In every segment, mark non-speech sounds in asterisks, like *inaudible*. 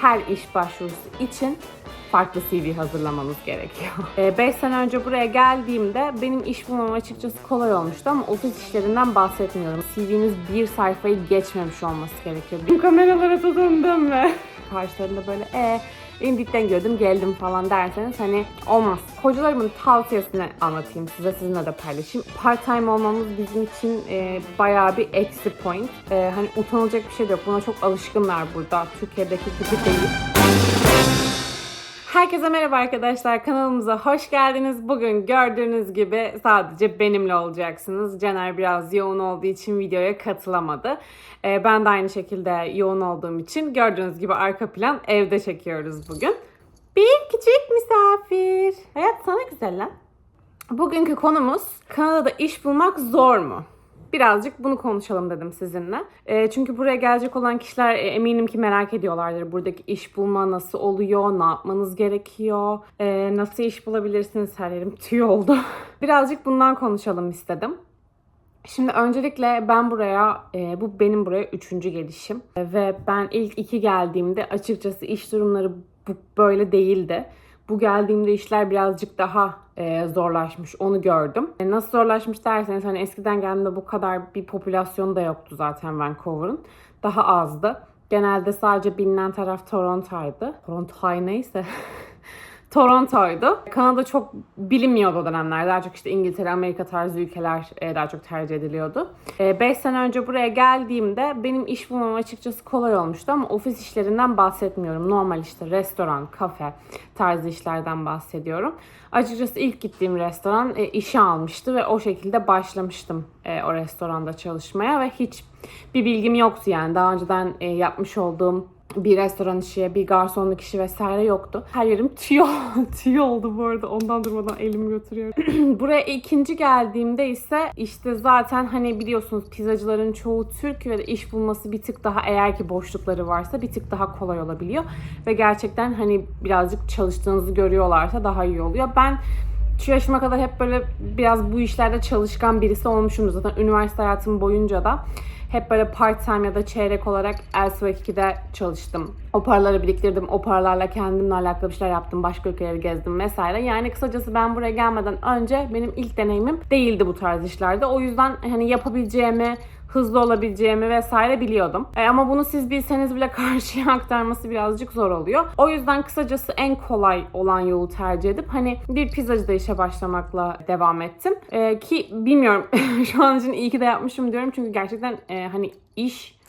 her iş başvurusu için farklı CV hazırlamanız gerekiyor. *laughs* 5 sene önce buraya geldiğimde benim iş bulmam açıkçası kolay olmuştu ama ofis işlerinden bahsetmiyorum. CV'niz bir sayfayı geçmemiş olması gerekiyor. Bu kameralara tutundum ve *laughs* karşılarında böyle e Indeed'den gördüm geldim falan derseniz hani olmaz. Hocalarımın tavsiyesini anlatayım size sizinle de paylaşayım. Part time olmamız bizim için e, bayağı bir eksi point. E, hani utanılacak bir şey de yok. Buna çok alışkınlar burada. Türkiye'deki gibi değil. Herkese merhaba arkadaşlar. Kanalımıza hoş geldiniz. Bugün gördüğünüz gibi sadece benimle olacaksınız. Caner biraz yoğun olduğu için videoya katılamadı. Ee, ben de aynı şekilde yoğun olduğum için gördüğünüz gibi arka plan evde çekiyoruz bugün. Bir küçük misafir. Hayat sana güzel lan. Bugünkü konumuz Kanada'da iş bulmak zor mu? Birazcık bunu konuşalım dedim sizinle. E, çünkü buraya gelecek olan kişiler e, eminim ki merak ediyorlardır. Buradaki iş bulma nasıl oluyor, ne yapmanız gerekiyor, e, nasıl iş bulabilirsiniz her yerim tüy oldu. *laughs* Birazcık bundan konuşalım istedim. Şimdi öncelikle ben buraya, e, bu benim buraya üçüncü gelişim. E, ve ben ilk iki geldiğimde açıkçası iş durumları bu, böyle değildi. Bu geldiğimde işler birazcık daha e, zorlaşmış. Onu gördüm. E, nasıl zorlaşmış derseniz hani eskiden geldiğimde bu kadar bir popülasyon da yoktu zaten Vancouver'ın. Daha azdı. Genelde sadece bilinen taraf Toronto'ydu. Toronto neyse. *laughs* Toronto'ydu. Kanada çok bilinmiyordu o dönemler. Daha çok işte İngiltere, Amerika tarzı ülkeler e, daha çok tercih ediliyordu. 5 sene önce buraya geldiğimde benim iş bulmam açıkçası kolay olmuştu ama ofis işlerinden bahsetmiyorum. Normal işte restoran, kafe tarzı işlerden bahsediyorum. Açıkçası ilk gittiğim restoran e, işe almıştı ve o şekilde başlamıştım e, o restoranda çalışmaya ve hiç bir bilgim yoktu yani. Daha önceden e, yapmış olduğum bir restoran işi, bir garsonluk işi vesaire yoktu. Her yerim tüy, *laughs* tüy oldu bu arada. Ondan durmadan elimi götürüyorum. *clears throat* Buraya ikinci geldiğimde ise işte zaten hani biliyorsunuz pizzacıların çoğu Türk ve iş bulması bir tık daha eğer ki boşlukları varsa bir tık daha kolay olabiliyor. Ve gerçekten hani birazcık çalıştığınızı görüyorlarsa daha iyi oluyor. Ben şu yaşıma kadar hep böyle biraz bu işlerde çalışkan birisi olmuşum zaten üniversite hayatım boyunca da hep böyle part time ya da çeyrek olarak Elsewek 2'de çalıştım. O paraları biriktirdim. O paralarla kendimle alakalı bir şeyler yaptım. Başka ülkeleri gezdim vesaire. Yani kısacası ben buraya gelmeden önce benim ilk deneyimim değildi bu tarz işlerde. O yüzden hani yapabileceğimi, hızlı olabileceğimi vesaire biliyordum. E, ama bunu siz bilseniz bile *laughs* karşıya aktarması birazcık zor oluyor. O yüzden kısacası en kolay olan yolu tercih edip hani bir pizzacıda işe başlamakla devam ettim. E, ki bilmiyorum *laughs* şu an için iyi ki de yapmışım diyorum çünkü gerçekten e, hani iş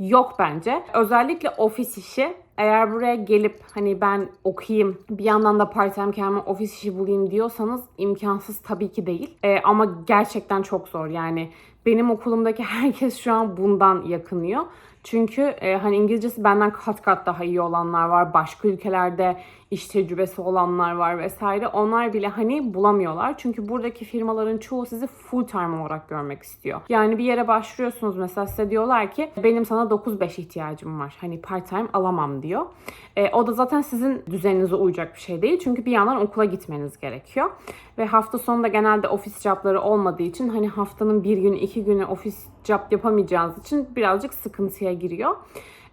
yok bence. Özellikle ofis işi eğer buraya gelip hani ben okuyayım bir yandan da part time kendime ofis işi bulayım diyorsanız imkansız tabii ki değil. Ee, ama gerçekten çok zor yani benim okulumdaki *laughs* herkes şu an bundan yakınıyor. Çünkü e, hani İngilizcesi benden kat kat daha iyi olanlar var. Başka ülkelerde iş tecrübesi olanlar var vesaire. Onlar bile hani bulamıyorlar. Çünkü buradaki firmaların çoğu sizi full time olarak görmek istiyor. Yani bir yere başvuruyorsunuz mesela size diyorlar ki benim sana 9-5 ihtiyacım var. Hani part time alamam diyor. E, o da zaten sizin düzeninize uyacak bir şey değil. Çünkü bir yandan okula gitmeniz gerekiyor. Ve hafta sonunda genelde ofis jobları olmadığı için hani haftanın bir günü iki günü ofis job yapamayacağınız için birazcık sıkıntıya giriyor.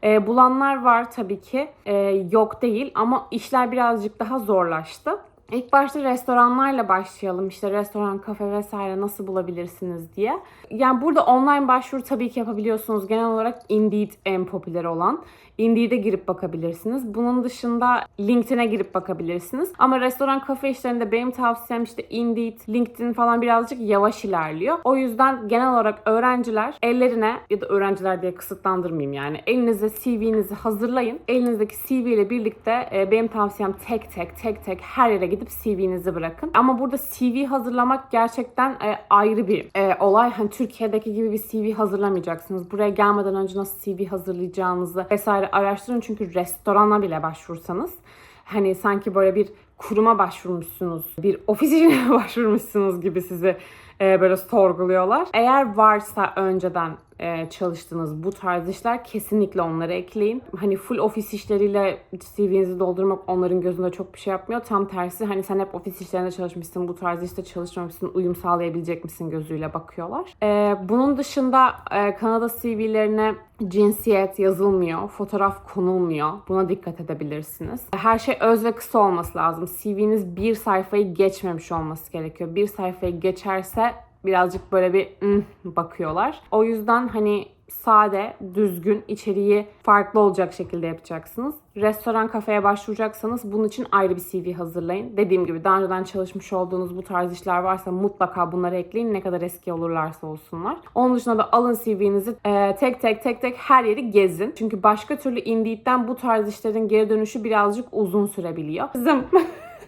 E, bulanlar var tabii ki. E, yok değil ama işler birazcık daha zorlaştı. İlk başta restoranlarla başlayalım. İşte restoran, kafe vesaire nasıl bulabilirsiniz diye. Yani burada online başvuru tabii ki yapabiliyorsunuz. Genel olarak Indeed en popüler olan. Indeed'e girip bakabilirsiniz. Bunun dışında LinkedIn'e girip bakabilirsiniz. Ama restoran kafe işlerinde benim tavsiyem işte Indeed, LinkedIn falan birazcık yavaş ilerliyor. O yüzden genel olarak öğrenciler ellerine ya da öğrenciler diye kısıtlandırmayayım yani elinize CV'nizi hazırlayın. Elinizdeki CV ile birlikte e, benim tavsiyem tek tek tek tek her yere gidip CV'nizi bırakın. Ama burada CV hazırlamak gerçekten e, ayrı bir e, olay. Hani Türkiye'deki gibi bir CV hazırlamayacaksınız. Buraya gelmeden önce nasıl CV hazırlayacağınızı vesaire araştırın. Çünkü restorana bile başvursanız hani sanki böyle bir kuruma başvurmuşsunuz, bir ofis işine *laughs* başvurmuşsunuz gibi sizi e, böyle sorguluyorlar. Eğer varsa önceden e, çalıştığınız bu tarz işler kesinlikle onları ekleyin. Hani full ofis işleriyle CV'nizi doldurmak onların gözünde çok bir şey yapmıyor. Tam tersi hani sen hep ofis işlerinde çalışmışsın, bu tarz işte çalışmamışsın, uyum sağlayabilecek misin gözüyle bakıyorlar. E, bunun dışında e, Kanada CV'lerine cinsiyet yazılmıyor, fotoğraf konulmuyor. Buna dikkat edebilirsiniz. Her şey öz ve kısa olması lazım. CV'niz bir sayfayı geçmemiş olması gerekiyor. Bir sayfayı geçerse birazcık böyle bir "Hmm" bakıyorlar. O yüzden hani sade, düzgün, içeriği farklı olacak şekilde yapacaksınız. Restoran, kafeye başvuracaksanız bunun için ayrı bir CV hazırlayın. Dediğim gibi daha önceden çalışmış olduğunuz bu tarz işler varsa mutlaka bunları ekleyin. Ne kadar eski olurlarsa olsunlar. Onun dışında da alın CV'nizi e, tek tek tek tek her yeri gezin. Çünkü başka türlü Indeed'den bu tarz işlerin geri dönüşü birazcık uzun sürebiliyor. Kızım,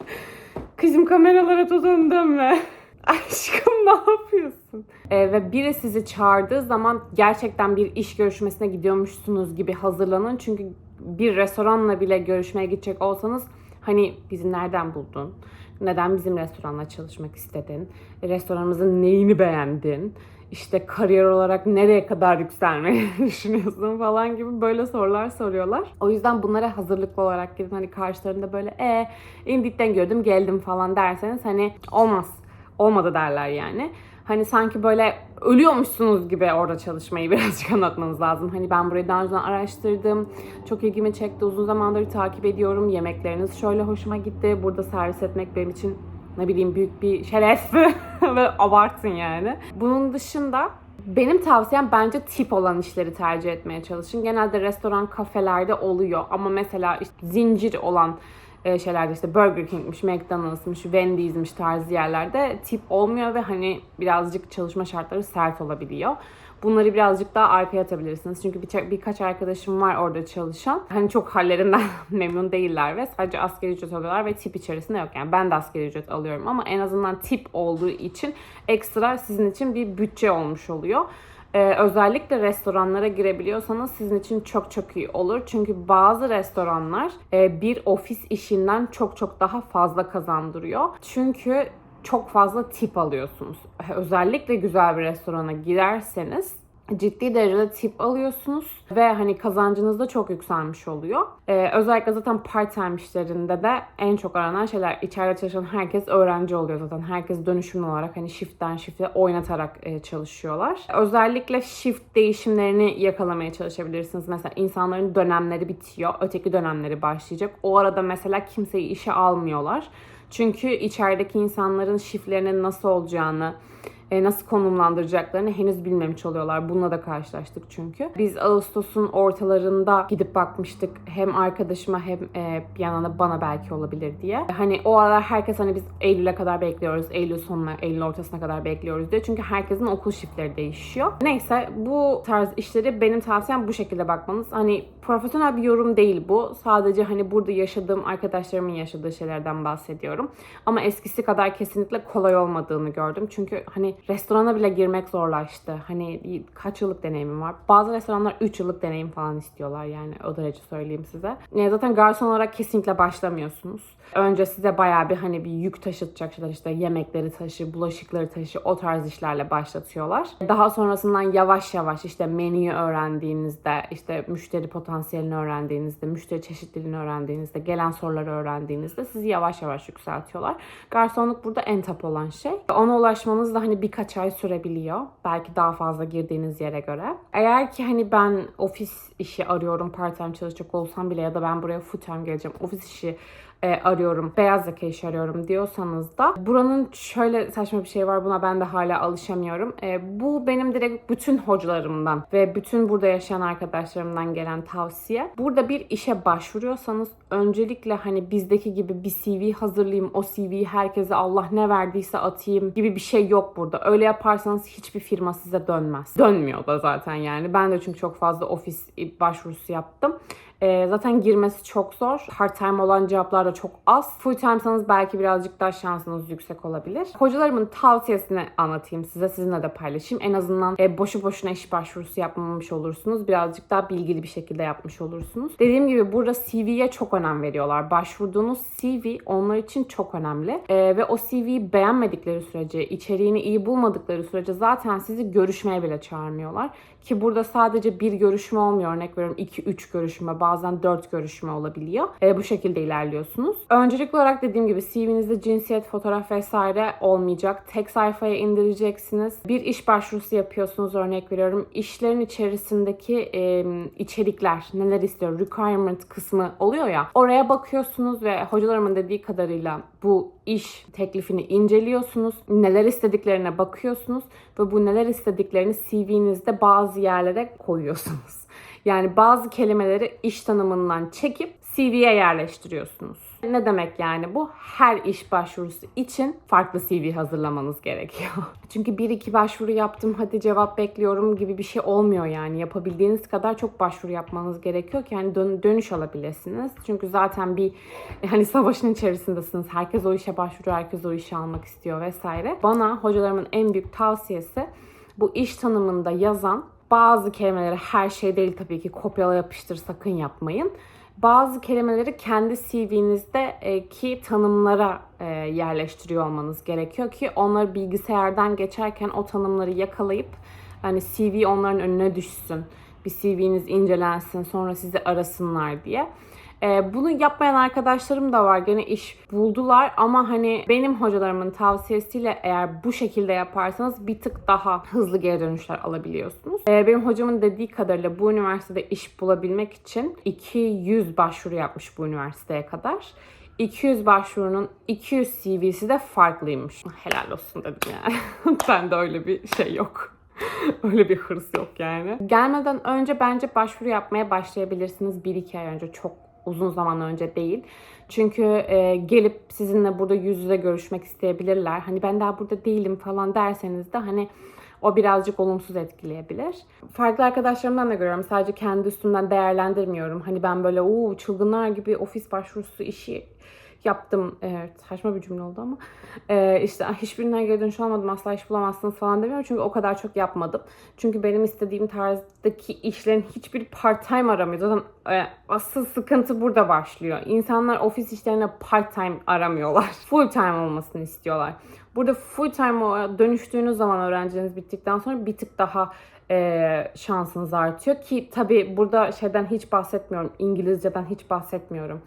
*laughs* kızım kameralara tozunu dönme. *laughs* Aşkım ne yapıyorsun? Ee, ve biri sizi çağırdığı zaman gerçekten bir iş görüşmesine gidiyormuşsunuz gibi hazırlanın. Çünkü bir restoranla bile görüşmeye gidecek olsanız hani bizi nereden buldun? Neden bizim restoranla çalışmak istedin? Restoranımızın neyini beğendin? İşte kariyer olarak nereye kadar yükselmeyi *laughs* düşünüyorsun falan gibi böyle sorular soruyorlar. O yüzden bunlara hazırlıklı olarak gidin. Hani karşılarında böyle e Indeed'den gördüm geldim falan derseniz hani olmaz olmadı derler yani. Hani sanki böyle ölüyormuşsunuz gibi orada çalışmayı *laughs* birazcık anlatmanız lazım. Hani ben burayı daha önceden araştırdım. Çok ilgimi çekti. Uzun zamandır takip ediyorum. Yemekleriniz şöyle hoşuma gitti. Burada servis etmek benim için ne bileyim büyük bir şeref. *laughs* Böyle abartın yani. Bunun dışında benim tavsiyem bence tip olan işleri tercih etmeye çalışın. Genelde restoran, kafelerde oluyor ama mesela işte zincir olan e, şeylerde işte Burger King'miş, McDonald's'mış, Wendy's'miş tarzı yerlerde tip olmuyor ve hani birazcık çalışma şartları sert olabiliyor. Bunları birazcık daha arkaya atabilirsiniz. Çünkü bir, birkaç arkadaşım var orada çalışan. Hani çok hallerinden *laughs* memnun değiller ve sadece asgari ücret alıyorlar ve tip içerisinde yok. Yani ben de asgari ücret alıyorum ama en azından tip olduğu için ekstra sizin için bir bütçe olmuş oluyor. Ee, özellikle restoranlara girebiliyorsanız sizin için çok çok iyi olur. Çünkü bazı restoranlar e, bir ofis işinden çok çok daha fazla kazandırıyor. Çünkü çok fazla tip alıyorsunuz. Özellikle güzel bir restorana girerseniz ciddi derecede tip alıyorsunuz ve hani kazancınız da çok yükselmiş oluyor. Ee, özellikle zaten part time işlerinde de en çok aranan şeyler içeride çalışan herkes öğrenci oluyor zaten. Herkes dönüşümlü olarak hani shift'ten shift'e oynatarak e, çalışıyorlar. Özellikle shift değişimlerini yakalamaya çalışabilirsiniz. Mesela insanların dönemleri bitiyor, öteki dönemleri başlayacak. O arada mesela kimseyi işe almıyorlar. Çünkü içerideki insanların shiftlerinin nasıl olacağını, nasıl konumlandıracaklarını henüz bilmemiş oluyorlar. Bununla da karşılaştık çünkü. Biz Ağustos'un ortalarında gidip bakmıştık. Hem arkadaşıma hem e, bir yandan da bana belki olabilir diye. Hani o aralar herkes hani biz Eylül'e kadar bekliyoruz. Eylül sonuna, Eylül ortasına kadar bekliyoruz diye. Çünkü herkesin okul shiftleri değişiyor. Neyse bu tarz işleri benim tavsiyem bu şekilde bakmanız. Hani profesyonel bir yorum değil bu. Sadece hani burada yaşadığım arkadaşlarımın yaşadığı şeylerden bahsediyorum. Ama eskisi kadar kesinlikle kolay olmadığını gördüm. Çünkü hani restorana bile girmek zorlaştı. Hani kaç yıllık deneyimim var. Bazı restoranlar 3 yıllık deneyim falan istiyorlar yani o derece söyleyeyim size. Yani zaten garson olarak kesinlikle başlamıyorsunuz. Önce size bayağı bir hani bir yük taşıtacak şeyler işte yemekleri taşı, bulaşıkları taşı o tarz işlerle başlatıyorlar. Daha sonrasından yavaş yavaş işte menüyü öğrendiğinizde, işte müşteri potansiyelini öğrendiğinizde, müşteri çeşitliliğini öğrendiğinizde, gelen soruları öğrendiğinizde sizi yavaş yavaş yükseltiyorlar. Garsonluk burada en top olan şey. Ona ulaşmanız da hani birkaç ay sürebiliyor. Belki daha fazla girdiğiniz yere göre. Eğer ki hani ben ofis işi arıyorum part time çalışacak olsam bile ya da ben buraya full time geleceğim ofis işi e, arıyorum, beyaz yaka iş arıyorum diyorsanız da buranın şöyle saçma bir şey var buna ben de hala alışamıyorum. E, bu benim direkt bütün hocalarımdan ve bütün burada yaşayan arkadaşlarımdan gelen tavsiye. Burada bir işe başvuruyorsanız öncelikle hani bizdeki gibi bir CV hazırlayayım, o CV'yi herkese Allah ne verdiyse atayım gibi bir şey yok burada. Öyle yaparsanız hiçbir firma size dönmez. Dönmüyor da zaten yani. Ben de çünkü çok fazla ofis başvurusu yaptım. Ee, zaten girmesi çok zor. Part time olan cevaplar da çok az. Full time'sanız belki birazcık daha şansınız yüksek olabilir. Hocalarımın tavsiyesini anlatayım size. Sizinle de paylaşayım. En azından e, boşu boşuna iş başvurusu yapmamış olursunuz. Birazcık daha bilgili bir şekilde yapmış olursunuz. Dediğim gibi burada CV'ye çok önem veriyorlar. Başvurduğunuz CV onlar için çok önemli. Ee, ve o CV'yi beğenmedikleri sürece, içeriğini iyi bulmadıkları sürece zaten sizi görüşmeye bile çağırmıyorlar. Ki burada sadece bir görüşme olmuyor. Örnek veriyorum 2-3 görüşme, bazen 4 görüşme olabiliyor. E, bu şekilde ilerliyorsunuz. Öncelikli olarak dediğim gibi CV'nizde cinsiyet, fotoğraf vesaire olmayacak. Tek sayfaya indireceksiniz. Bir iş başvurusu yapıyorsunuz örnek veriyorum. İşlerin içerisindeki e, içerikler, neler istiyor, requirement kısmı oluyor ya. Oraya bakıyorsunuz ve hocalarımın dediği kadarıyla bu iş teklifini inceliyorsunuz. Neler istediklerine bakıyorsunuz ve bu neler istediklerini CV'nizde bazı yerlere koyuyorsunuz. Yani bazı kelimeleri iş tanımından çekip CV'ye yerleştiriyorsunuz. Ne demek yani bu? Her iş başvurusu için farklı CV hazırlamanız gerekiyor. *laughs* Çünkü bir iki başvuru yaptım hadi cevap bekliyorum gibi bir şey olmuyor yani. Yapabildiğiniz kadar çok başvuru yapmanız gerekiyor ki yani dön- dönüş alabilirsiniz. Çünkü zaten bir hani savaşın içerisindesiniz. Herkes o işe başvuruyor, herkes o işi almak istiyor vesaire. Bana hocalarımın en büyük tavsiyesi bu iş tanımında yazan bazı kelimeleri her şey değil tabii ki kopyala yapıştır sakın yapmayın. Bazı kelimeleri kendi CV'nizdeki tanımlara e, yerleştiriyor olmanız gerekiyor ki onları bilgisayardan geçerken o tanımları yakalayıp hani CV onların önüne düşsün. Bir CV'niz incelensin sonra sizi arasınlar diye. Ee, bunu yapmayan arkadaşlarım da var. Gene iş buldular ama hani benim hocalarımın tavsiyesiyle eğer bu şekilde yaparsanız bir tık daha hızlı geri dönüşler alabiliyorsunuz. Ee, benim hocamın dediği kadarıyla bu üniversitede iş bulabilmek için 200 başvuru yapmış bu üniversiteye kadar. 200 başvurunun 200 CV'si de farklıymış. Helal olsun dedim yani. *laughs* ben de öyle bir şey yok. *laughs* Öyle bir hırs yok yani. Gelmeden önce bence başvuru yapmaya başlayabilirsiniz. 1-2 ay önce çok uzun zaman önce değil. Çünkü e, gelip sizinle burada yüz yüze görüşmek isteyebilirler. Hani ben daha burada değilim falan derseniz de hani o birazcık olumsuz etkileyebilir. Farklı arkadaşlarımdan da görüyorum. Sadece kendi üstümden değerlendirmiyorum. Hani ben böyle uuu çılgınlar gibi ofis başvurusu işi yaptım. Evet saçma bir cümle oldu ama. Ee, işte hiçbirinden geri dönüş almadım asla iş bulamazsınız falan demiyorum. Çünkü o kadar çok yapmadım. Çünkü benim istediğim tarzdaki işlerin hiçbir part time aramıyor. Zaten e, asıl sıkıntı burada başlıyor. İnsanlar ofis işlerine part time aramıyorlar. *laughs* Full time olmasını istiyorlar. Burada full time dönüştüğünüz zaman öğrenciniz bittikten sonra bir tık daha e, şansınız artıyor ki tabi burada şeyden hiç bahsetmiyorum İngilizceden hiç bahsetmiyorum.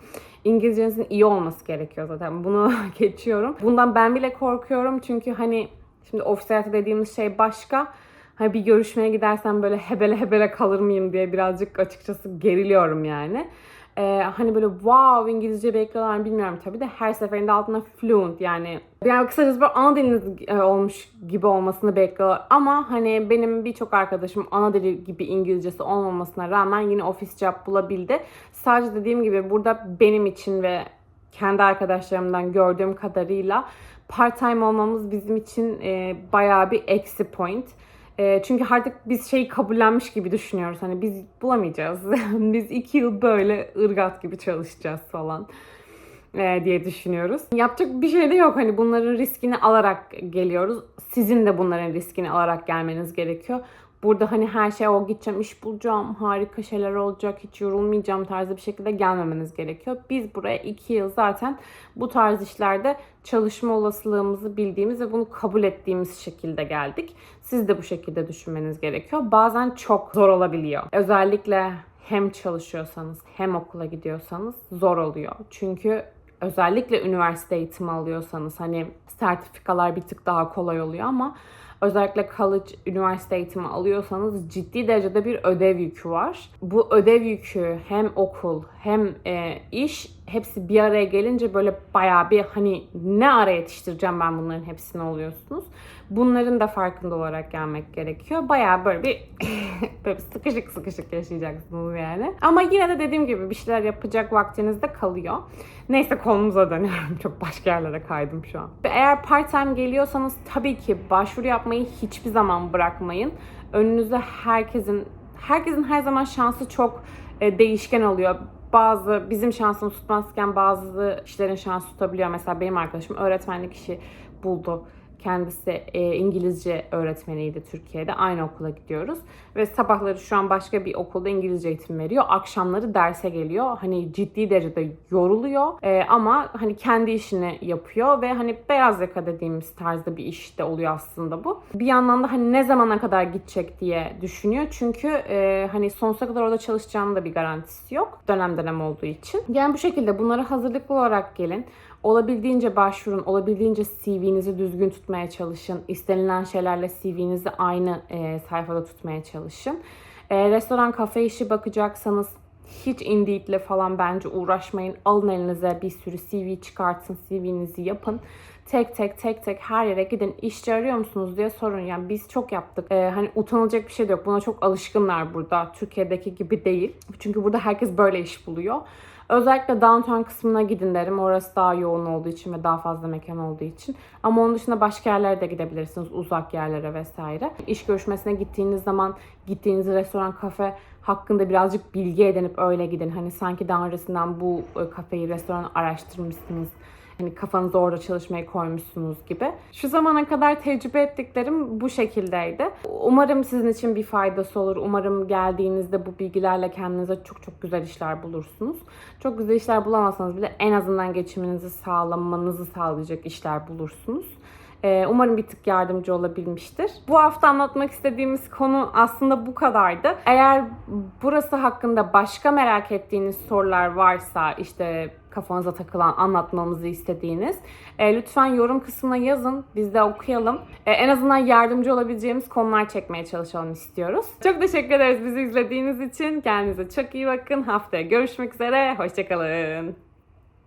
İngilizcenizin iyi olması gerekiyor zaten bunu *laughs* geçiyorum bundan ben bile korkuyorum çünkü hani şimdi ofis hayatı dediğimiz şey başka. Hani bir görüşmeye gidersem böyle hebele hebele kalır mıyım diye birazcık açıkçası geriliyorum yani ee, hani böyle wow İngilizce bekliyorlar mı bilmiyorum tabii de her seferinde altına fluent yani yani kısacası böyle ana diliniz e, olmuş gibi olmasını bekliyorlar ama hani benim birçok arkadaşım ana dili gibi İngilizcesi olmamasına rağmen yine ofis job bulabildi. Sadece dediğim gibi burada benim için ve kendi arkadaşlarımdan gördüğüm kadarıyla part time olmamız bizim için e, bayağı bir eksi point. E, çünkü artık biz şeyi kabullenmiş gibi düşünüyoruz. Hani biz bulamayacağız. *laughs* biz iki yıl böyle ırgat gibi çalışacağız falan e, diye düşünüyoruz. Yapacak bir şey de yok. Hani bunların riskini alarak geliyoruz. Sizin de bunların riskini alarak gelmeniz gerekiyor. Burada hani her şey o gideceğim, iş bulacağım, harika şeyler olacak, hiç yorulmayacağım tarzı bir şekilde gelmemeniz gerekiyor. Biz buraya iki yıl zaten bu tarz işlerde çalışma olasılığımızı bildiğimiz ve bunu kabul ettiğimiz şekilde geldik. Siz de bu şekilde düşünmeniz gerekiyor. Bazen çok zor olabiliyor. Özellikle hem çalışıyorsanız hem okula gidiyorsanız zor oluyor. Çünkü özellikle üniversite eğitimi alıyorsanız hani sertifikalar bir tık daha kolay oluyor ama özellikle college, üniversite eğitimi alıyorsanız ciddi derecede bir ödev yükü var. Bu ödev yükü hem okul hem e, iş hepsi bir araya gelince böyle bayağı bir hani ne ara yetiştireceğim ben bunların hepsini oluyorsunuz. Bunların da farkında olarak gelmek gerekiyor. Bayağı böyle bir *laughs* böyle sıkışık sıkışık yaşayacaksınız yani. Ama yine de dediğim gibi bir şeyler yapacak vaktiniz de kalıyor. Neyse konumuza dönüyorum. *laughs* Çok başka yerlere kaydım şu an. Eğer part time geliyorsanız tabii ki başvuru yapmayı hiçbir zaman bırakmayın. Önünüzde herkesin herkesin her zaman şansı çok e, değişken oluyor. Bazı bizim şansımız tutmazken bazı kişilerin şansı tutabiliyor. Mesela benim arkadaşım öğretmenlik işi buldu. Kendisi e, İngilizce öğretmeniydi Türkiye'de. Aynı okula gidiyoruz. Ve sabahları şu an başka bir okulda İngilizce eğitim veriyor. Akşamları derse geliyor. Hani ciddi derecede yoruluyor. E, ama hani kendi işini yapıyor ve hani beyaz yaka dediğimiz tarzda bir işte oluyor aslında bu. Bir yandan da hani ne zamana kadar gidecek diye düşünüyor. Çünkü e, hani sonsuza kadar orada çalışacağının da bir garantisi yok. Dönem dönem olduğu için. Yani bu şekilde bunlara hazırlıklı olarak gelin. Olabildiğince başvurun, olabildiğince CV'nizi düzgün tutmaya çalışın. İstenilen şeylerle CV'nizi aynı e, sayfada tutmaya çalışın. E, restoran, kafe işi bakacaksanız hiç Indeed'le falan bence uğraşmayın. Alın elinize bir sürü CV çıkartın, CV'nizi yapın. Tek tek tek tek her yere gidin. İşçi arıyor musunuz diye sorun. Yani biz çok yaptık. E, hani utanılacak bir şey de yok. Buna çok alışkınlar burada. Türkiye'deki gibi değil. Çünkü burada herkes böyle iş buluyor. Özellikle downtown kısmına gidin derim. Orası daha yoğun olduğu için ve daha fazla mekan olduğu için. Ama onun dışında başka yerlere de gidebilirsiniz. Uzak yerlere vesaire. İş görüşmesine gittiğiniz zaman gittiğiniz restoran, kafe hakkında birazcık bilgi edinip öyle gidin. Hani sanki daha öncesinden bu e, kafeyi, restoranı araştırmışsınız. Hani kafanızı orada çalışmaya koymuşsunuz gibi. Şu zamana kadar tecrübe ettiklerim bu şekildeydi. Umarım sizin için bir faydası olur. Umarım geldiğinizde bu bilgilerle kendinize çok çok güzel işler bulursunuz. Çok güzel işler bulamazsanız bile en azından geçiminizi sağlamanızı sağlayacak işler bulursunuz. Ee, Umarım bir tık yardımcı olabilmiştir. Bu hafta anlatmak istediğimiz konu aslında bu kadardı. Eğer burası hakkında başka merak ettiğiniz sorular varsa işte kafanıza takılan anlatmamızı istediğiniz e, lütfen yorum kısmına yazın. Biz de okuyalım. E, en azından yardımcı olabileceğimiz konular çekmeye çalışalım istiyoruz. Çok teşekkür ederiz bizi izlediğiniz için. Kendinize çok iyi bakın. Haftaya görüşmek üzere. Hoşçakalın.